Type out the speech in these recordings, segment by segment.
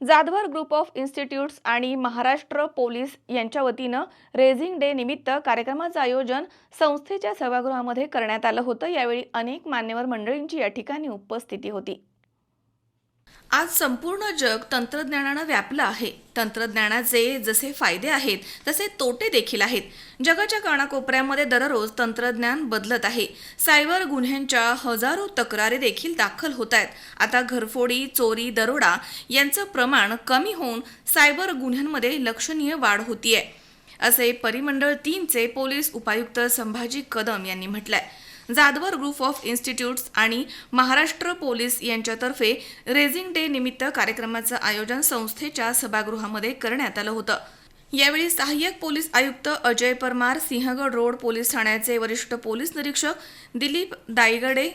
Jadhavar group of institutes आणि Maharashtra police यांच्या वतीनं रेझिंग डे निमित्त कार्यक्रमाचं आयोजन संस्थेच्या सभागृहामध्ये करण्यात आलं होतं. यावेळी अनेक मान्यवर मंडळींची या ठिकाणी उपस्थिती होती. आज संपूर्ण जग तंत्रज्ञानानं व्यापलं आहे. तंत्रज्ञानाचे जसे फायदे आहेत तसे तोटे देखील आहेत. जगाच्या कानाकोपऱ्यामध्ये दररोज तंत्रज्ञान बदलत आहे. सायबर गुन्ह्यांच्या हजारो तक्रारी देखील दाखल होत आहेत. आता घरफोडी चोरी दरोडा यांचं प्रमाण कमी होऊन सायबर गुन्ह्यांमध्ये लक्षणीय वाढ होतीये. असे परिमंडळ तीनचे पोलीस उपायुक्त संभाजी कदम यांनी म्हटलंय. जाधवर ग्रुप ऑफ इन्स्टिट्यूट्स आणि महाराष्ट्र पोलीस यांच्यातर्फे रेझिंग डे निमित्त कार्यक्रमाचं आयोजन संस्थेच्या सभागृहामध्ये करण्यात आलं होतं. यावेळी सहाय्यक पोलीस आयुक्त अजय परमार सिंहगड रोड पोलीस ठाण्याचे वरिष्ठ पोलीस निरीक्षक दिलीप दायगडे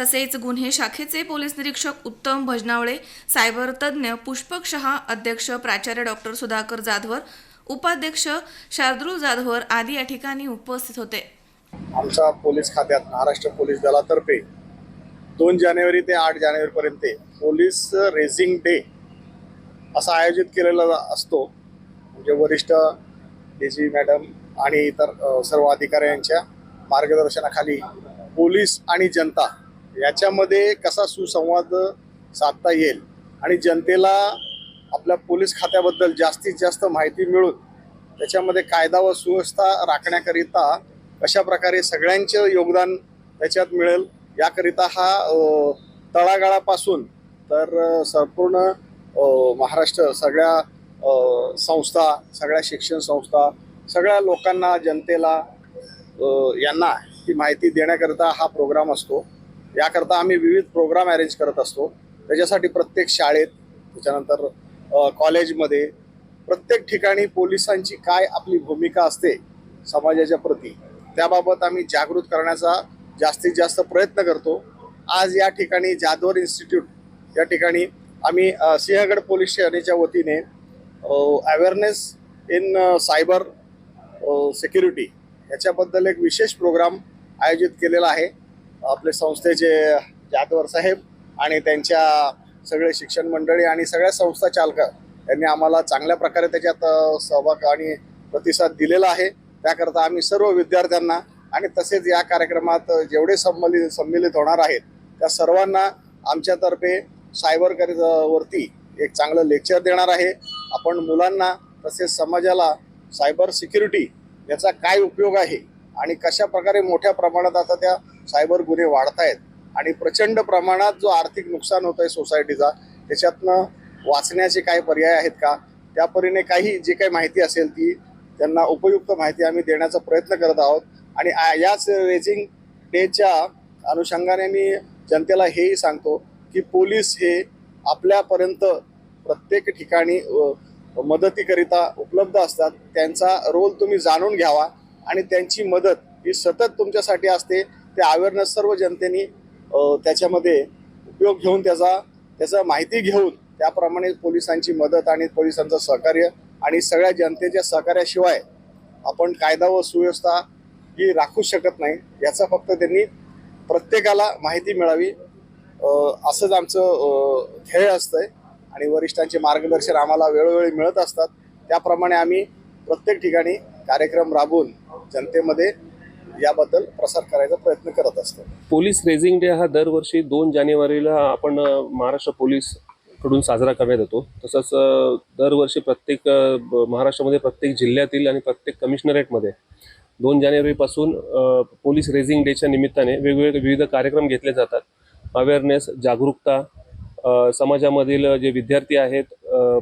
तसेच गुन्हे शाखेचे पोलीस निरीक्षक उत्तम भजनावळे सायबर तज्ज्ञ पुष्पक शहा अध्यक्ष प्राचार्य डॉक्टर सुधाकर जाधवर उपाध्यक्ष शार्दूल जाधवर आदी या ठिकाणी उपस्थित होते. आमच्या पोलीस खात्यात महाराष्ट्र पोलीस दलातर्फे दोन जानेवारी ते आठ जानेवारीपर्यंत पोलीस रेझिंग डे असा आयोजित केलेला असतो. म्हणजे वरिष्ठ डी जी मॅडम आणि इतर सर्व अधिकाऱ्यांच्या मार्गदर्शनाखाली पोलीस आणि जनता याच्यामध्ये कसा सुसंवाद साधता येईल आणि जनतेला आपल्या पोलीस खात्याबद्दल जास्तीत जास्त माहिती मिळून त्याच्यामध्ये कायदा व सुव्यवस्था राखण्याकरिता कशा प्रकारे सगळ्यांचं योगदान त्याच्यात मिळेल याकरिता हा तळागाळापासून तर संपूर्ण महाराष्ट्र सगळ्या संस्था सगळ्या शिक्षण संस्था सगळ्या लोकांना जनतेला यांना ही माहिती देण्याकरिता हा प्रोग्राम असतो. याकरता आम्ही विविध प्रोग्राम अरेंज करत असतो. त्याच्यासाठी प्रत्येक शाळेत त्याच्यानंतर कॉलेजमध्ये प्रत्येक ठिकाणी पोलिसांची काय आपली भूमिका असते समाजाच्या प्रती त्याबाबत आम्ही जागृत करण्याचा जास्तीत जास्त प्रयत्न करतो. आज या ठिकाणी जाधवर इन्स्टिट्यूट या ठिकाणी आम्ही सिंहगड पोलीस स्टेशनच्या वतीने अवेअरनेस इन सायबर सिक्युरिटी याच्याबद्दल एक विशेष प्रोग्राम आयोजित केलेला आहे. आपले संस्थेचे जाधवर साहेब आणि त्यांच्या सगळे शिक्षण मंडळी आणि सगळ्या संस्था चालक यांनी आम्हाला चांगल्या प्रकारे त्याच्यात सहभाग आणि प्रतिसाद दिलेला आहे. त्याकरता आम्ही सर्व विद्यार्थ्यांना आणि तसेच या कार्यक्रमात जेवढे संमलित संमिलित होणार आहेत त्या सर्वांना आमच्यातर्फे सायबर करि वरती एक चांगलं लेक्चर देणार आहे. आपण मुलांना तसेच समाजाला सायबर सिक्युरिटी याचा काय उपयोग आहे आणि कशा प्रकारे मोठ्या प्रमाणात आता त्या सायबर गुन्हे वाढत आहेत आणि प्रचंड प्रमाणात जो आर्थिक नुकसान होत आहे सोसायटीचा त्याच्यातनं वाचण्याचे काय पर्याय आहेत का? त्या परीने काही जी काही माहिती असेल ती त्यांना उपयुक्त माहिती आम्ही देण्याचा प्रयत्न करत आहोत. आणि याच रेझिंग डेच्या अनुषंगाने मी जनतेला हेही सांगतो की पोलीस हे आपल्यापर्यंत प्रत्येक ठिकाणी मदतीकरिता उपलब्ध असतात. त्यांचा रोल तुम्ही जाणून घ्यावा आणि त्यांची मदत ही सतत तुमच्यासाठी असते. ते अवेअरनेस सर्व जनतेने त्याच्यामध्ये उपयोग घेऊन त्याचा त्याचा माहिती घेऊन त्याप्रमाणे पोलिसांची मदत आणि पोलिसांचं सहकार्य आणि सगळ्या जनतेच्या सहकार्याशिवाय आपण कायदा व सुव्यवस्था ही राखू शकत नाही. याचा फक्त त्यांनी प्रत्येकाला माहिती मिळावी असंच आमचं अ, ध्येय असतंय. आणि वरिष्ठांचे मार्गदर्शन आम्हाला वेळोवेळी मिळत असतात. त्याप्रमाणे आम्ही प्रत्येक ठिकाणी कार्यक्रम राबवून जनतेमध्ये याबद्दल प्रसार करायचा प्रयत्न करत असतो. पोलीस रेझिंग डे हा दरवर्षी दोन जानेवारीला आपण महाराष्ट्र पोलीस कडून साजरा करण्यात येतो. तसंच दरवर्षी प्रत्येक ब- महाराष्ट्रामध्ये प्रत्येक जिल्ह्यातील आणि प्रत्येक कमिशनरेटमध्ये दोन जानेवारीपासून पोलीस रेझिंग डेच्या निमित्ताने वेगवेगळे विविध कार्यक्रम घेतले जातात. अवेअरनेस जागरूकता समाजामधील जे विद्यार्थी आहेत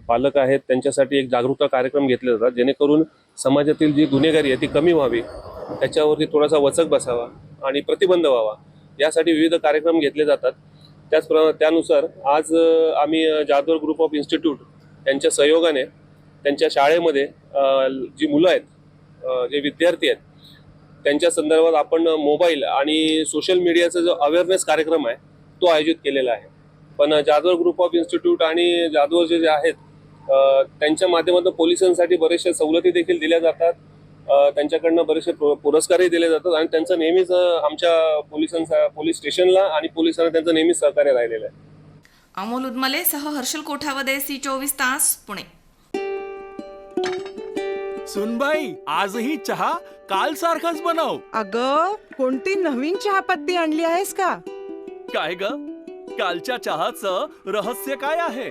पालक आहेत त्यांच्यासाठी एक जागरूकता कार्यक्रम घेतले जातात. जेणेकरून समाजातील जी गुन्हेगारी आहे ती कमी व्हावी. त्याच्यावरती थोडासा वचक बसावा आणि प्रतिबंध व्हावा. यासाठी विविध कार्यक्रम घेतले जातात. त्याचप्र त्यानुसार आज आम्ही अ, जाधवर ग्रुप ऑफ इन्स्टिट्यूट यांच्या सहयोगाने त्यांच्या शाळेमध्ये जी मुलं आहेत जे विद्यार्थी आहेत त्यांच्या संदर्भात आपण मोबाईल आणि सोशल मीडियाचा जो अवेअरनेस कार्यक्रम आहे तो आयोजित केलेला आहे. पण जाधवर ग्रुप ऑफ इन्स्टिट्यूट आणि जाधवर जे आहेत त्यांच्या माध्यमातून पोलिसांसाठी बरेचशा सवलती देखील दिल्या जातात. त्यांच्याकडनं बरेचसे पुरस्कारही दिले जातात आणि त्यांचं नेहमीच आमच्या पोलिसांचा पोलीस स्टेशनला आणि पोलिसांना त्यांचं नेहमीच सहकार्य राहिलेलं आहे. अमोल उदमले सह हर्षल कोठावदे सी चोवीस तास पुणे. सुनबाई आजही चहा काल सारखाच बनव. अग कोणती नवीन चहापत्ती आणली आहेस का? काय ग? कालच्या चहाचं रहस्य काय आहे?